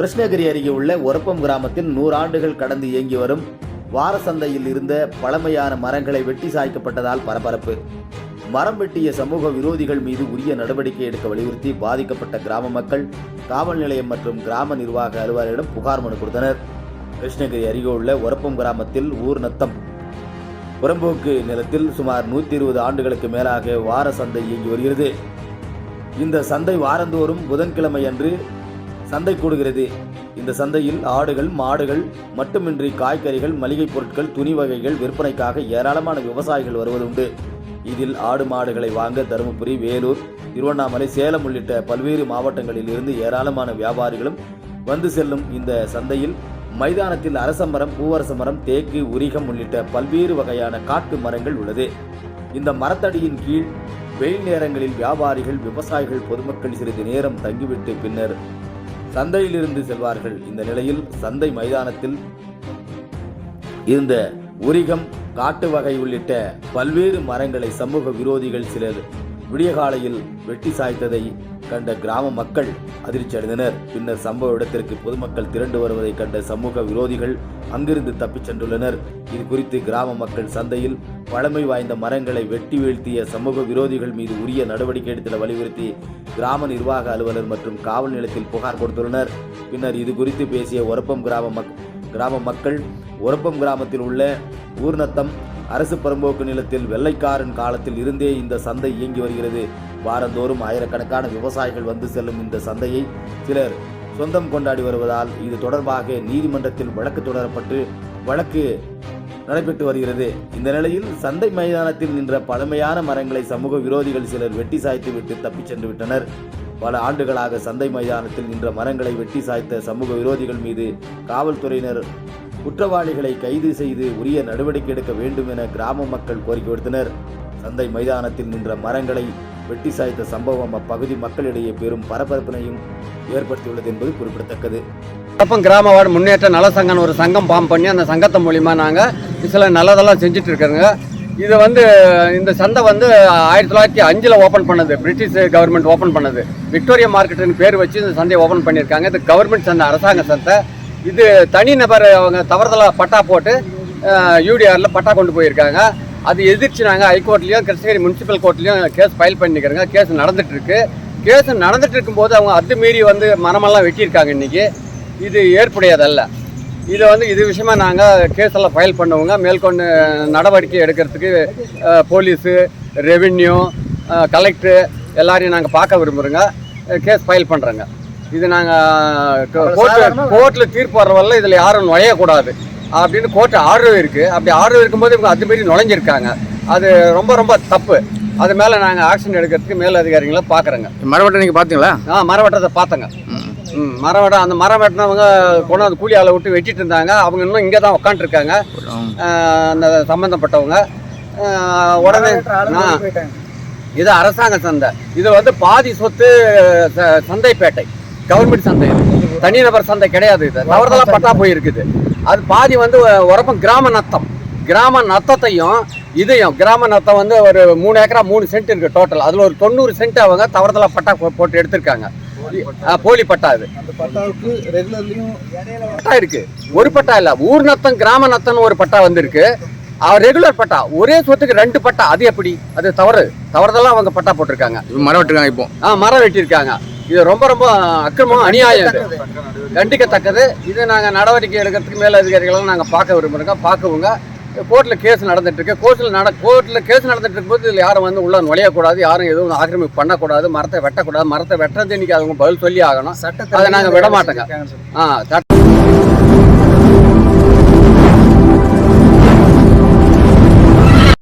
கிருஷ்ணகிரி அருகே உள்ள ஒரப்பம் கிராமத்தில் நூறாண்டுகள் கடந்து இயங்கி வரும் வாரசந்தையில் இருந்த பழமையான மரங்களை வெட்டி சாய்க்கப்பட்டதால் பரபரப்பு. மரம் வெட்டிய சமூக விரோதிகள் மீது உரிய நடவடிக்கை எடுக்க வலியுறுத்தி பாதிக்கப்பட்ட கிராம மக்கள் காவல் நிலையம் மற்றும் கிராம நிர்வாக அலுவலரிடம் புகார் மனு கொடுத்தனர். கிருஷ்ணகிரி அருகே உள்ள ஒரப்பம் கிராமத்தில் ஊர் நத்தம் புறம்போக்கு நிலத்தில் சுமார் நூற்றி இருபது ஆண்டுகளுக்கு மேலாக வார சந்தை இயங்கி வருகிறது. இந்த சந்தை வாரந்தோறும் புதன்கிழமை அன்று சந்தை கூடுகிறது. இந்த சந்தையில் ஆடுகள் மாடுகள் மட்டுமின்றி காய்கறிகள் மளிகைப் பொருட்கள் துணி வகைகள் விற்பனைக்காக ஏராளமான விவசாயிகள் வருவதுண்டு இதில் ஆடு மாடுகளை வாங்க தருமபுரி வேலூர் திருவண்ணாமலை சேலம் உள்ளிட்ட பல்வேறு மாவட்டங்களில் இருந்து ஏராளமான வியாபாரிகளும் வந்து செல்லும் இந்த சந்தையில் மைதானத்தில் அரச மரம் பூவரச மரம் தேக்கு உரிகம் உள்ளிட்ட பல்வேறு வகையான காட்டு மரங்கள் உள்ளது. இந்த மரத்தடியின் கீழ் வெயில் நேரங்களில் வியாபாரிகள் விவசாயிகள் பொதுமக்கள் சிறிது நேரம் தங்கிவிட்டு பின்னர் சந்தையிலிருந்து செல்வார்கள். இந்த நிலையில் சந்தை மைதானத்தில் இருந்த உரிகம் காட்டு வகை உள்ளிட்ட பல்வேறு மரங்களை சமூக விரோதிகள் சிலர் விடியகாலையில் வெட்டி சாய்த்ததை கண்ட கிராம மக்கள் அதிர்ச்சி அடைந்தனர். பின்னர் சம்பவ இடத்திற்கு பொதுமக்கள் திரண்டு வருவதை கண்ட சமூக விரோதிகள் அங்கிருந்து தப்பிச் சென்றுள்ளனர். இது குறித்து கிராம மக்கள் சந்தையில் பழமை வாய்ந்த மரங்களை வெட்டி வீழ்த்திய சமூக விரோதிகள் மீது உரிய நடவடிக்கை எடுத்திட வலியுறுத்தி கிராம நிர்வாக அலுவலர் மற்றும் காவல் நிலையத்தில் புகார் கொடுத்துள்ளனர். பின்னர் இது குறித்து பேசிய ஒரப்பம் கிராம மக் கிராம மக்கள் ஒரப்பம் கிராமத்தில் உள்ள ஊர்நத்தம் அரசு பரம்போக்கு நிலத்தில் வெள்ளைக்காரன் காலத்தில் இருந்தே இந்த சந்தை இயங்கி வருகிறது. வாரந்தோறும் ஆயிரக்கணக்கான விவசாயிகள் வந்து செல்லும் இந்த சந்தையை சிலர் சொந்தம் கொண்டாடி வருவதால் இது தொடர்பாக நீதிமன்றத்தில் வழக்கு தொடரப்பட்டு வழக்கு நடைபெற்று வருகிறது. இந்த நிலையில் சந்தை மைதானத்தில் நின்ற பழமையான மரங்களை சமூக விரோதிகள் சிலர் வெட்டி சாய்த்து விட்டு தப்பிச் சென்று விட்டனர். பல ஆண்டுகளாக சந்தை மைதானத்தில் நின்ற மரங்களை வெட்டி சாய்த்த சமூக விரோதிகள் மீது காவல்துறையினர் குற்றவாளிகளை கைது செய்து உரிய நடவடிக்கை எடுக்க வேண்டும் என கிராம மக்கள் கோரிக்கை விடுத்தனர். சந்தை மைதானத்தில் நின்ற மரங்களை வெட்டி சாய்த்த சம்பவம் அப்பகுதி மக்களிடையே பெரும் பரபரப்பினையும் ஏற்படுத்தியுள்ளது என்பது குறிப்பிடத்தக்கது. அப்பம் கிராம வார்டு முன்னேற்ற நல சங்கம்னு ஒரு சங்கம் ஃபார்ம் பண்ணி அந்த சங்கத்தை மூலிமா நாங்கள் சில நல்லதெல்லாம் செஞ்சுட்டு இருக்கிறோங்க. இது வந்து இந்த சந்தை வந்து ஆயிரத்தி தொள்ளாயிரத்தி அஞ்சில் ஓப்பன் பண்ணது. பிரிட்டிஷ் கவர்மெண்ட் ஓப்பன் பண்ணது. விக்டோரியா மார்க்கெட்டுன்னு பேர் வச்சு இந்த சந்தையை ஓப்பன் பண்ணியிருக்காங்க. இது கவர்மெண்ட் சந்தை அரசாங்க சந்தை. இது தனிநபர் அவங்க தவறுதலாக பட்டா போட்டு யூடிஆரில் பட்டா கொண்டு போயிருக்காங்க. அது எதிர்த்து நாங்கள் ஹைகோர்ட்லேயும் கிருஷ்ணகிரி முனிசிபல் கோர்ட்லேயும் கேஸ் ஃபைல் பண்ணிக்கிறோங்க. கேஸ் நடந்துகிட்ருக்கு கேஸ் நடந்துட்டு இருக்கும்போது அவங்க அத்துமீறி வந்து மரமெல்லாம் வெட்டியிருக்காங்க இன்றைக்கி இது ஏற்புடையதல்ல. இதை வந்து இது விஷயமா நாங்கள் கேஸெல்லாம் ஃபைல் பண்ணுவோங்க. மேற்கொண்டு நடவடிக்கை எடுக்கிறதுக்கு போலீஸு ரெவின்யூ கலெக்டரு எல்லாரையும் நாங்கள் பார்க்க விரும்புகிறோங்க கேஸ் ஃபைல் பண்ணுறோங்க இது நாங்கள் கோர்ட்டு கோர்ட்டில் தீர்ப்பு வர வரல இதில் யாரும் நுழையக்கூடாது. அப்படின்னு கோர்ட்டு ஆர்டர் இருக்குது அப்படி ஆர்டர் இருக்கும்போது இவங்க அதுமாரி நுழைஞ்சிருக்காங்க. அது ரொம்ப ரொம்ப தப்பு. அது மேலே நாங்கள் ஆக்ஷன் எடுக்கிறதுக்கு மேல் அதிகாரிகளை பார்க்குறோங்க. மரவட்டை நீங்கள் பார்த்தீங்களா? ஆ மரம் வெட்டுறதை பார்த்தங்க. ம். மரம் வெட்ட அந்த மரம் வெட்டினவங்க கொண்டாந்து கூலி ஆளை விட்டு வெட்டிட்டு இருந்தாங்க. அவங்க இன்னும் இங்கே தான் உட்காந்துருக்காங்க அந்த சம்மந்தப்பட்டவங்க உடனே ஆ, இது அரசாங்க சந்தை. இது வந்து பாதி சொத்து ச- சந்தைப்பேட்டை. கவர்மெண்ட் சந்தை. தனிநபர் சந்தை கிடையாது இது. தவறுதலா பட்டா போயிருக்குது. அது பாதி வந்து உரப்பம் கிராம நத்தம். கிராம நத்தத்தையும் இதையும் கிராம நத்தம் வந்து ஒரு மூணு ஏக்கரா மூணு சென்ட் இருக்கு டோட்டல் அதுல ஒரு தொண்ணூறு சென்ட் அவங்க தவறுதலா பட்டா போட்டு எடுத்திருக்காங்க. போலி பட்டா. ரெகுலர்லயும் பட்டா இருக்கு. ஒரு பட்டா இல்ல. ஊர் நத்தம் கிராம நத்தம்னு ஒரு பட்டா வந்திருக்கு. ரெகுலர் பட்டா. ஒரே சொத்துக்கு ரெண்டு பட்டா. அது எப்படி? அது தவறு. தவறுதெல்லாம் அவங்க பட்டா போட்டிருக்காங்க. மரம் வெட்டுருக்காங்க இப்போ. ஆ மரம் வெட்டியிருக்காங்க இது ரொம்ப ரொம்ப அக்கிரமம் அநியாயம் கண்டிக்கத்தக்கது. இது நாங்கள் நடவடிக்கை எடுக்கிறதுக்கு மேல் அதிகாரிகளும் நாங்கள் பார்க்க விரும்புகிறோங்க பார்க்கவுங்க கோர்ட்டில் கேஸ் நடந்துட்டு இருக்கு கோர்ட்டில் நட கோர்ட்டில் கேஸ் நடந்துட்டு இருக்கும்போது இதில் யாரும் வந்து உள்ள நுழையக்கூடாது யாரும் எதுவும் ஆக்கிரமிப்பு பண்ணக்கூடாது மரத்தை வெட்டக்கூடாது. மரத்தை வெட்டுறது இன்னைக்கு அவங்க பதில் சொல்லி ஆகணும். சட்டத்தை அதை நாங்கள் விட மாட்டோங்க. ஆ